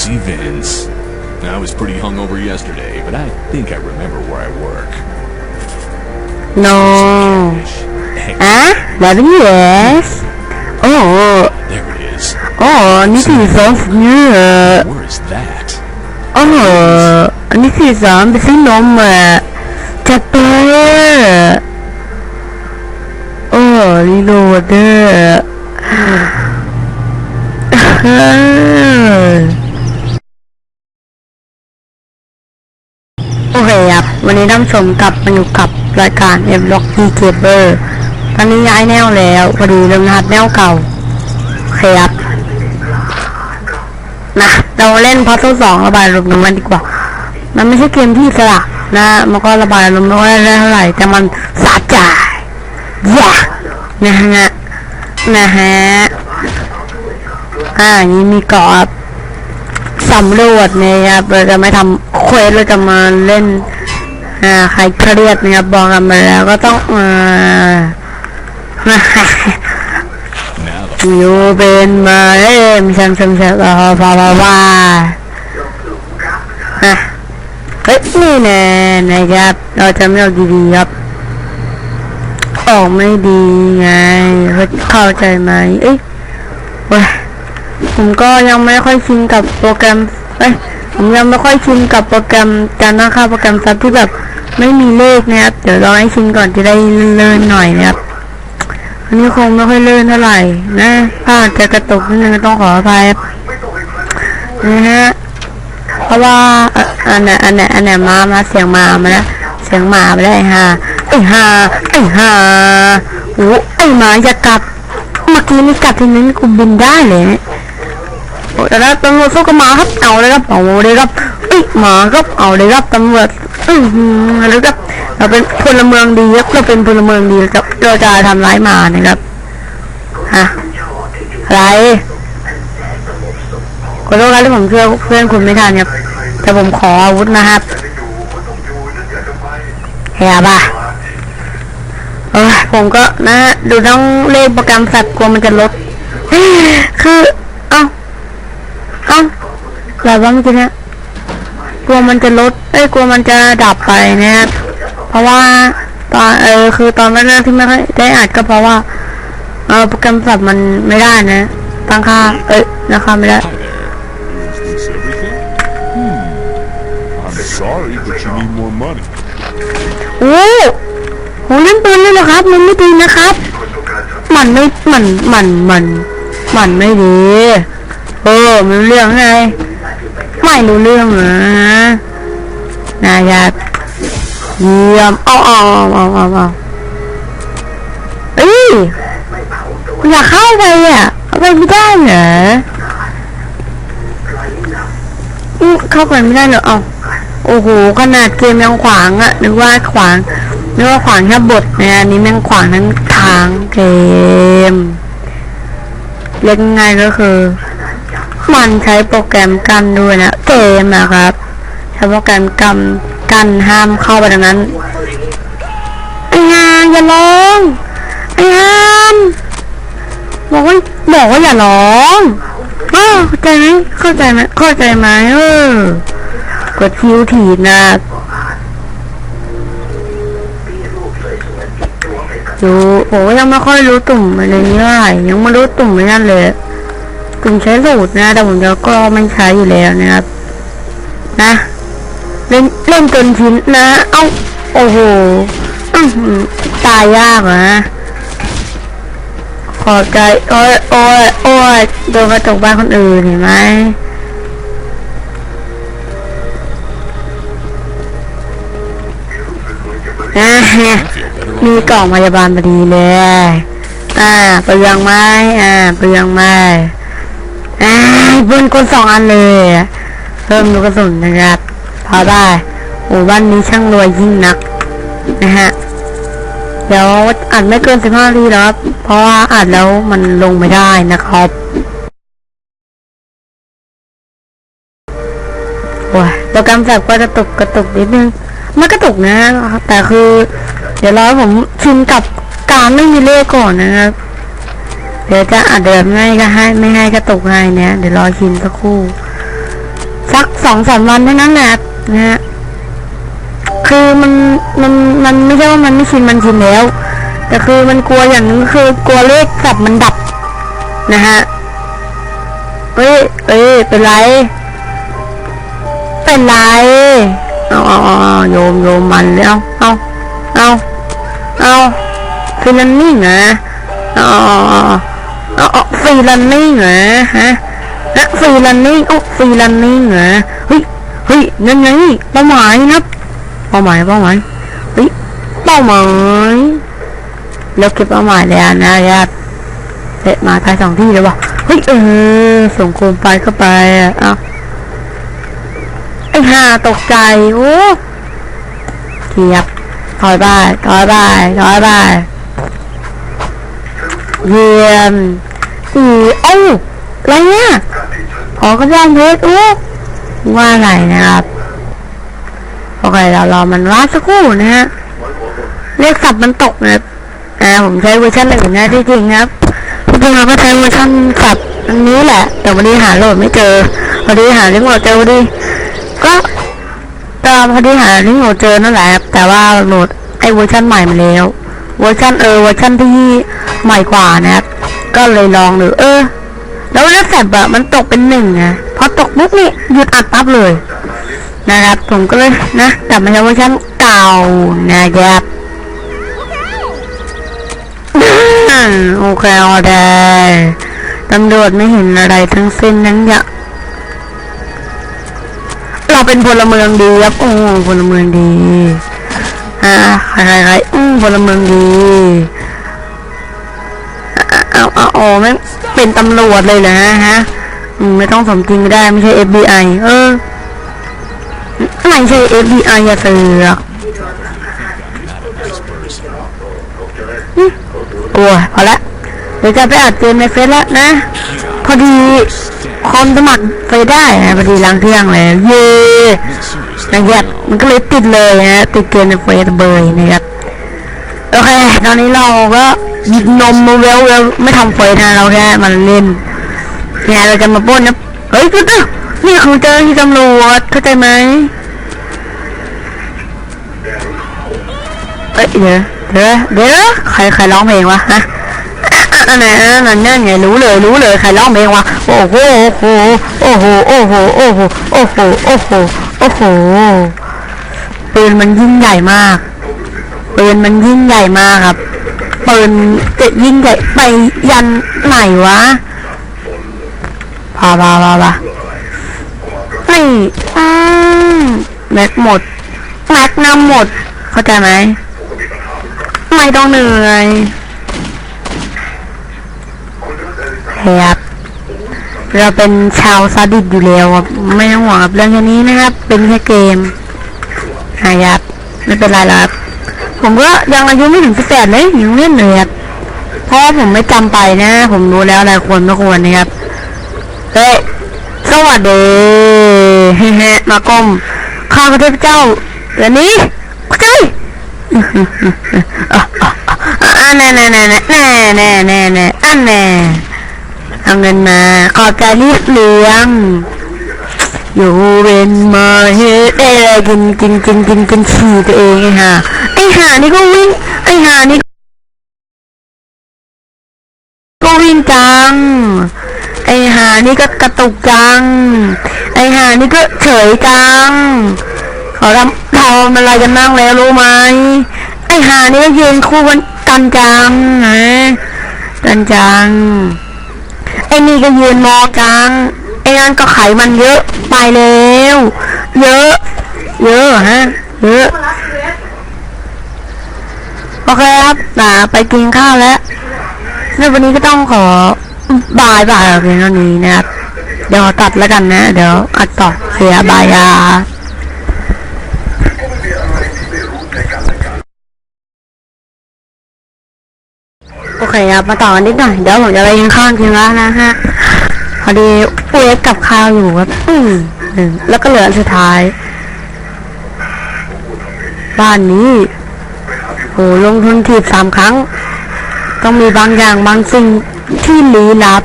See, Vince, I was pretty hungover yesterday, but I think I remember where I work. no Hey, อะแบบนี้เหรอโอ้ there it is. โอ้นี่คือสองเนี่ย Where is that? โอ้อันนี้คือสามไป วันนี้นผู้ชมกลับมาอยู่กับรายการ M Block P Cable ตอนนี้ย้ายแนวแล้วพอดีเริ่มหัดแนวเก่าเคครับนะเราเล่นพัซเซิลสองระบายอารมณ์กันมันดีกว่า มันไม่ใช่เกมที่สระนะมันก็ระบายอารมณ์ไม่ค่อยได้เท่าไหร่แต่มันสะใจอย่านะฮะนะฮะอ่านี่มีเกาะครับสำรวจเนะครับเราจะไม่ทำเควสเราจะมาเล่น อ่าใครเครียดนะครับบอกกันมาแล้วก็ต้องอ่าอยู่เป็นมาเล่มชังชังชังอ่าพาพาว่าฮะเฮ้ยนี่แน่นะครับ เราจะไม่เอาดีๆครับออกไม่ดีไงเฮ้ยเข้าใจไหมเอ้ยว้ยผมก็ยังไม่ค่อยชินกับโปรแกรมเอ้ยผมยังไม่ค่อยชินกับโปรแกรมการตั้งค่าโปรแกรมซับที่แบบ ไม่มีเลขนะครับ เดี๋ยวรอให้ชินก่อนจะได้เลื่อนหน่อยนะครับ อันนี้คงไม่ค่อยเลื่อนเท่าไหร่นะถ้าจะกระตุกนิดนึงต้องขออภัยนะฮะเพราะว่าอันไหนอันไหนอันไหนมามาเสียงมามาแล้วเสียงหมาไปได้ฮะไอ้หาไอ้หาโอ้ไอ้หมาอย่ากลับ เมื่อกี้นี่กัดทีนี้กูบินได้เลยเนี่ยโอ้แต่ละตำรวจสู้กับหมาครับเอาเลยครับเอาเลยครับเอ้หมาครับเอาเลยครับตำรวจ อือหือเลยครับเราเป็นพลเมืองดีครับเราเป็นพลเมืองดีครับเราจะทำร้ายมานะครับฮะอะไรขอโทษครับที่ผมช่วยเพื่อนคุณไม่ทันครับแต่ผมขออาวุธนะครับเฮียป่ะเออผมก็นะดูต้องเล่นโปรแกรมสัตว์กลัวมันจะลดคือ เอ้า เอ้าแบบว่าเมื่อกี้เนี่ย กลัวมันจะลดเอ้ยกลัวมันจะดับไปนะครับเพราะว่าตอนเออคือตอนแรกๆที่ไม่ค่อยได้อัดก็เพราะว่าเออโปรแกรมสับมันไม่ได้นะ ตั้งค่า เอ้ยราคาไม่ได้ Hi there. Is this everything? Hmm. I'm sorry, but you need more money. โอ้โหเล่นปืนเลยเหรอครับ มันไม่ดีนะครับ มันไม่ มัน มัน มัน มันไม่ดี เออไม่รู้เรื่องไง ไม่รู้เรื่องนะนายครับเยี่ยมเอาเอาเอาเอาเอาเอ้ยอยากเข้าไปอะเข้าไปไม่ได้เหรออืมเข้าไปไม่ได้เหรอเอาโอ้โหขนาดเกมยังขวางอะนึกว่าขวางนึกว่าขวางแค่บทเนี่ยอันนี้แม่งขวางทั้งทางเกมเรียกง่ายก็คือ มันใช้โปรแกรมกันด้วยนะเกมนะครับใช้โปรแกรมกันกันห้ามเข้าไปดังนั้นไอ้ฮามอย่าร้องไอ้ฮามบอกว่าบอกว่าอย่าร้องเข้าใจไหมเข้าใจไหมเข้าใจไหมเออกดคิวถีบนะดูโอ้ยังไม่ค่อยรู้ตุ่มอะไรนี้เท่าไหร่ยังไม่รู้ตุ่มไม่นั่นเลย ผมใช้สูตรนะ แต่ผมจะก็ไม่ใช้อยู่แล้วนะครับ นะ เล่นเล่นจนชิ้นนะ เอ้า โอ้โหตายยากนะขอใจ โอ้ยโอ้ยโอ้ยโดนกระจกบ้านคนอื่นเห็นไหมอ่าฮะมีกล่องพยาบาลพอดีเลย อ่าเปลืองไหมอ่าเปลืองไหม อ่าปืนกลสองอันเลยเพิ่มลูกกระสุนนะครับ พอได้โอ้บ้านนี้ช่างรวยยิ่งนัก นะฮะ เดี๋ยวอัดไม่เกินสิบห้าทีแล้วครับ เพราะว่าอัดแล้วมันลงไม่ได้นะครับโอ้ยโปรแกรมแฟบก็จะตกกระตุกนิดนึงไม่กระตุกนะ แต่คือ เดี๋ยวรอผมชินกับการไม่มีเลขก่อนนะครับ เดี๋ยวจะอัดเดิมไม่ก็ให้ไม่ให้กระตุกให้เนี่ยเดี๋ยวรอชินสักครู่ สักสองสามวันเท่านั้นแหละนะฮะคือมันมันมันไม่ใช่ว่ามันไม่ชินมันชินแล้ว แต่คือมันกลัวอย่างนึงคือกลัวเลขสับมันดับนะฮะเอ้ยเอ้ยเป็นไร เป็นไรเอาเอาเอาโยมโยมมันเลยเอาเอาเอาเอาฟรีลันนิ่งเหรอเอาเอาเอา อาเอฟรีลันนิ่งเหรอฮะฮะฟรีลันนิ่งโอ้ฟรีลันนิ่งเหรอเฮ้ยเฮ้ยนั่นไงเป้าหมายครับเป้าหมายเป้าหมายเฮ้ยเป้าหมายแล้วเก็บเป้าหมายแล้วนะครับเตะมาทายสองที่เลยวะเฮ้ยเออส่งโคมไปเข้าไปอะเอาไอ้ห่าตกใจโอ้เทียบถอยบ้ายถอยบ้ายถอยบ้ายเยี่ยม สี่เอ้าอะไรเนี่ยขอกระด้างเพชรโอ้ว่าอะไรนะครับโอเคเรารอมันว่าดสักครู่นะฮะเลขสับมันตกนะครับอ่าผมใช้เวอร์ชันอื่นนะที่จริงครับที่จริงเราก็ใช้เวอร์ชันสับอันนี้แหละ แต่วันนี้หาโหลดไม่เจอวันนี้หาลิงก์โหลดเจอวันนี้ก็ตามพอดีหาลิงก์โหลดเจอนั่นแหละครับแต่ว่าโหลดไอเวอร์ชันใหม่มาแล้ว เวอร์ชันเออเวอร์ชันที่ใหม่กว่านะครับ ก็เลยลองดูเออ แล้วแล้วแสบอะมันตกเป็นหนึ่งไงพอตกปุ๊บนี่หยุดอัดปั๊บเลย นะครับ ผมก็เลยนะกลับมาใช้เวอร์ชันเก่านะครับโอเคโอเคตำรวจไม่เห็นอะไรทั้งสิ้นนั้นอย่าเราเป็นพลเมืองดีครับโอ้พลเมืองดีอ่าใครใครอืมพลเมืองดี อาเอาเอาแม่งเป็นตำรวจเลยเหรอฮะไม่ต้องสมจริงก็ได้ไม่ใช่ FBI เออไม่ใช่ FBI อย่าเสือกโอ้ยพอละเดี๋ยวจะไปอัดเกมในเฟซแล้วนะ พอดีคนสมัครเฟได้นะพอดีหลังเที่ยงเลยเย่นะครับมันก็เลยติดเลยนะติดเกมในเฟซเบยนะครับโอเค ตอนนี้เราก็ หยิบนมมาเวลเวลไม่ทำเฟซนะเราแค่มันเล่นเนี่ยเราจะมาป้นนะเฮ้ยตุ๊ดนี่คือเจ้าที่ตำรวจเข้าใจไหมเอ้ยเดี๋ยวเดี๋ยวเดี๋ยวใครใครร้องเพลงวะฮะนนั้นนั่นนั่นไงรู้เลยรู้เลยใครร้องเพลงวะโอ้โหโอ้โหโอ้โหโอ้โหโอ้โหโอ้โหโอ้โหปืนมันยิ่งใหญ่มากปืนมันยิ่งใหญ่มากครับ ปืนจะยิงใหญ่ไปยันไหนวะพาพาพาพานี่อืมแม็กหมดแม็กนำหมด เข้าใจไหมไม่ต้องเหนื่อยครับเราเป็นชาวซาดิสอยู่แล้วครับไม่ต้องห่วงกับเรื่องแค่นี้นะครับ เป็นแค่เกมนะครับไม่เป็นไรหรอกครับ ผมก็ยังอายุไม่ถึงสิบแปดเลยยังเล่นเลยครัเพราะผมไม่จำไปนะ ผมรู้แล้วอะไรควรไม่ควรนะครับเฮ้สวัสดีเฮ้ยมาก้มข้าพระเจ้าเดี๋ยวนี้เข้าใจอันแน่แน่แน่แน่แน่แน่แน่อันแน่เอาเงินมาขอบใจรีบเลี้ยงอยู่เป็นมาเฮ้ได้อะไกินกินกินกินกินขี่ตัวเองไงฮะ ห่าไอ้ห่านี่ก็วิ่ง ไอ้ห่านี่ก็วิ่งจัง ไอ้ห่านี่ก็กระตุกจัง ไอ้ห่านี่ก็เฉยจัง เขาทำทำอะไรกันนั่งแล้วรู้ไหม ไอ้ห่านี่ก็ยืนคู่กันกันจังนะกันจัง ไอ้นี่ก็ยืนมองจัง ไอ้นั่นก็ไขมันเยอะไปแล้ว เยอะ เยอะฮะ เยอะ โอเคครับอ่าไปกินข้าวแล้วในวันนี้ก็ต้องขอบายบายเพียงเท่านี้นะครับเดี๋ยวตัดแล้วกันนะ เดี๋ยวอัดต่อเสียบายาโอเคครับมาต่อกันนิดหน่อยเดี๋ยวผมจะไปกินข้าวจริงแล้วนะฮะพอดีเวฟกับข้าวอยู่ครับอืมหนึ่งแล้วก็เหลืออันสุดท้าย บ้านนี้ โหลงทุนถีบสามครั้ง ต้องมีบางอย่างบางสิ่งที่ลี้ลับ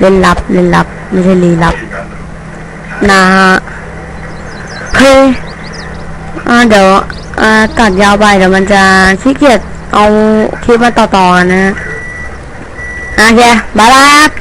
เล่นลับเล่นลับ ไม่ใช่ลี้ลับ นะฮะเฮ้ยอ่าเดี๋ยวตัดยาวไปเดี๋ยวมันจะขี้เกียจเอาคลิปมาต่อๆนะโอเคบายบาย